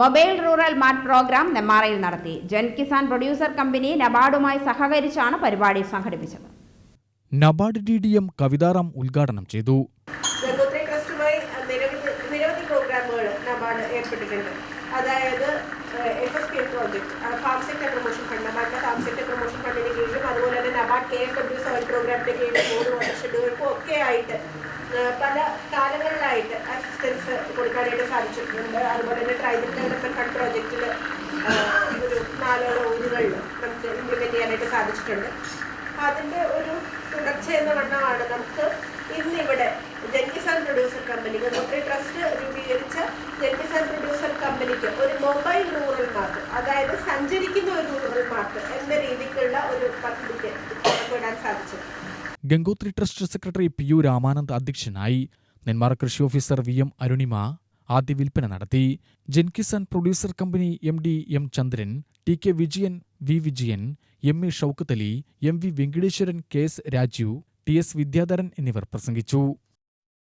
Mobile rural mart programme നെമ്മാറയിൽ നടത്തി. Jan Kisan producer company നബാർഡുമായി സഹകരിച്ചാണ് പരിപാടി സംഘടിപ്പിച്ചത്. NABARD D D M Kavitharam ഉദ്ഘാടനം ചെയ്തു. നിരവധി പ്രോഗ്രാമുകൾ നബാർഡ് ഏർപ്പെട്ടിട്ടുണ്ട്. അതായത് F S P project farm sector promotion fund നബാർഡിന്റെ farm sector promotion ഫണ്ടിന് കീഴിലും അതുപോലെ തന്നെ NABARD K F W seven പ്രോഗ്രാമിന്റെ കീഴിലും മൂന്ന് വാട്ടർ ഷെഡ്യൂൾക്കും ഒക്കെ ആയിട്ട് പല കാലങ്ങളിലായിട്ട് അസിസ്റ്റൻസ് കൊടുക്കാനായിട്ട് സാധിച്ചിട്ടുണ്ട്. അതുപോലെ തന്നെ ട്രൈബൽ ഡെവലപ്മെന്റ് ഫണ്ട് പ്രോജക്റ്റിൽ ഒരു നാലോളം ഊരുകളിൽ നമുക്ക് ഇംപ്ലിമെന്റ് ചെയ്യാനായിട്ട് സാധിച്ചിട്ടുണ്ട്. അതിന്റെ ഒരു തുടർച്ച എന്ന വണ്ണമാണ് നമുക്ക് ഇന്നിവിടെ ജൻകിസാൻ പ്രൊഡ്യൂസർ കമ്പനിക്ക് നമ്മുടെ ട്രസ്റ്റ് രൂപീകരിച്ച ജൻകിസാൻ പ്രൊഡ്യൂസർ കമ്പനിക്ക് ഒരു മൊബൈൽ റൂറൽ മാർട്ട് അതായത് സഞ്ചരിക്കുന്ന ഒരു റൂറൽ മാർട്ട് എന്ന രീതിക്കുള്ള ഒരു പദ്ധതിക്ക് ഇടാൻ സാധിച്ചത് Gangotri trust secretary P U Ramanand അധ്യക്ഷനായി നെന്മാറ കൃഷി ഓഫീസർ വി എം അരുണിമ ആദ്യ വിൽപ്പന നടത്തി. Jankisan producer company M D M. Chandran T K Vijayan V. Vijayan M A Shoukathali M. V. Venkateswaran K. S. Rajeev T. S. Vidyadharan എന്നിവർ പ്രസംഗിച്ചു.